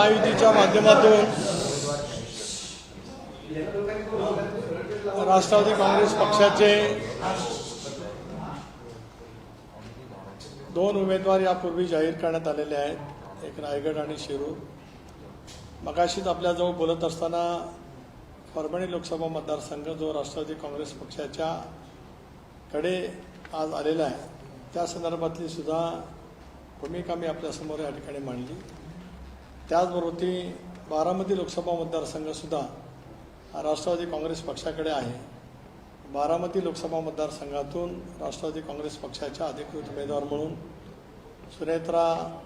महायुतीच्या माध्यमातून राष्ट्रवादी काँग्रेस पक्षाचे दोन उमेदवार यापूर्वी जाहीर करण्यात आलेले आहेत एक रायगड आणि शिरूर. मगाशीच आपल्याजवळ बोलत असताना परभणी लोकसभा मतदारसंघ जो राष्ट्रवादी काँग्रेस पक्षाच्या कडे आज आलेला आहे त्या संदर्भातली सुद्धा भूमिका मी आपल्यासमोर या ठिकाणी मांडली. त्याचबरोबर ती बारामती लोकसभा मतदारसंघसुद्धा राष्ट्रवादी काँग्रेस पक्षाकडे आहे. बारामती लोकसभा मतदारसंघातून राष्ट्रवादी काँग्रेस पक्षाच्या अधिकृत उमेदवार म्हणून सुनेत्रा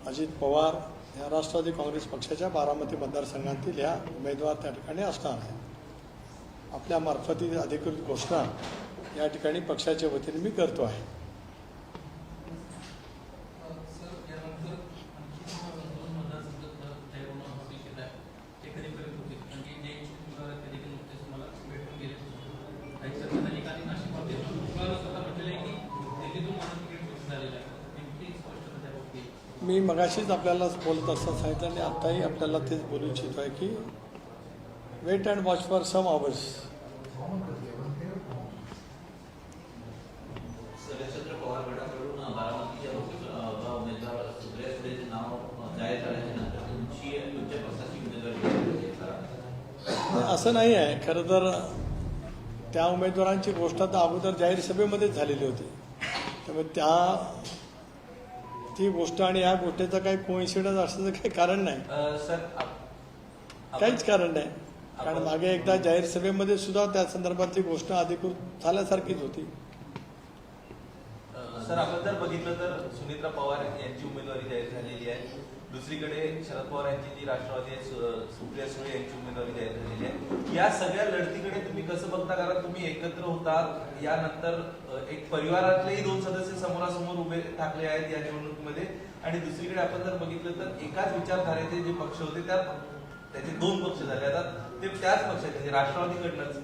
अजित पवार ह्या राष्ट्रवादी काँग्रेस पक्षाच्या बारामती मतदारसंघातील ह्या उमेदवार त्या ठिकाणी असणार आहेत. आपल्यामार्फतीत अधिकृत घोषणा या ठिकाणी पक्षाच्या वतीने मी करतो आहे. मी मगाशीच आपल्याला बोलत असताना सांगितलं आणि आताही आपल्याला तेच बोलू इच्छितो आहे की wait and watch for some hours. असं नाही आहे. खरं तर त्या उमेदवारांची घोषणा तर अगोदर जाहीर सभेमध्येच झालेली होती. त्यामुळे त्या ती गोष्ट आणि या गोष्टीचं काही कोइन्सिडन्स असण्याचं काही कारण नाही. काहीच कारण नाही. कारण मागे एकदा जाहीर सभेमध्ये सुद्धा त्या संदर्भातली घोषणा अधिकृत झाल्यासारखीच होती. सर आपण जर बघितलं तर सुनित्रा पवार यांची उमेदवारी जाहीर झालेली आहे. दुसरीकडे शरद पवार यांची जी राष्ट्रवादी आहे सुप्रिया सुळे यांची उमेदवारी जाहीर आहे. या सगळ्या लढतीकडे तुम्ही कसं बघता? कारण तुम्ही एकत्र होतात. यानंतर एक परिवारातलेही दोन सदस्य समोरासमोर उभे ठाकले आहेत या निवडणुकीमध्ये. आणि दुसरीकडे आपण जर बघितलं तर एकाच विचारधारेचे जे पक्ष होते त्या त्याचे दोन पक्ष झाले. आता ते त्याच पक्षाचे म्हणजे राष्ट्रवादीकडनंच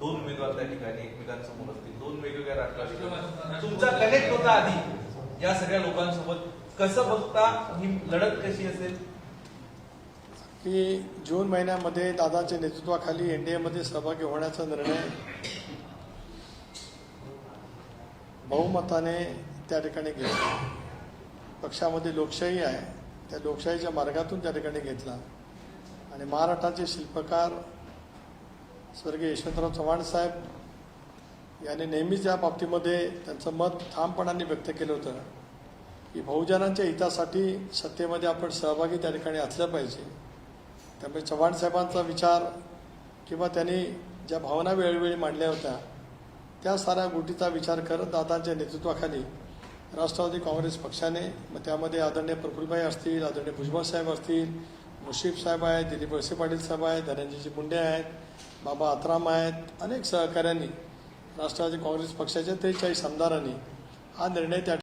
दोन उमेदवार त्या ठिकाणी एकमेकांसमोर असतील. दोन वेगवेगळ्या राष्ट्रवादी तुमचा कनेक्ट होता आधी. या सगळ्या लोकांसोबत कसं बघता? ही लढत कशी असेल? की जून महिन्यामध्ये दादाच्या नेतृत्वाखाली एन डी एमध्ये सहभागी होण्याचा निर्णय बहुमताने त्या ठिकाणी घेतला. पक्षामध्ये लोकशाही आहे. त्या लोकशाहीच्या मार्गातून त्या ठिकाणी घेतला. आणि महाराष्ट्राचे शिल्पकार स्वर्गीय यशवंतराव चव्हाण साहेब यांनी नेहमीच या बाबतीमध्ये त्यांचं मत ठामपणाने व्यक्त केलं होतं की बहुजनांच्या हितासाठी सत्तेमध्ये आपण सहभागी त्या ठिकाणी असलं पाहिजे. त्यामुळे चव्हाण साहेबांचा विचार किंवा त्यांनी ज्या भावना वेळोवेळी मांडल्या होत्या त्या साऱ्या गोष्टीचा विचार करत दादांच्या नेतृत्वाखाली राष्ट्रवादी काँग्रेस पक्षाने मग त्यामध्ये आदरणीय प्रफुलभाई असतील आदरणीय भुजबळ साहेब असतील मुशीफ साहेब आहेत दिलीप वळसे पाटील साहेब आहेत धनंजयजी मुंडे आहेत बाबा आत्राम आहेत अनेक सहकाऱ्यांनी राष्ट्रवादी काँग्रेस पक्षाच्या त्रेचाळीस आमदारांनी हा निर्णय त्या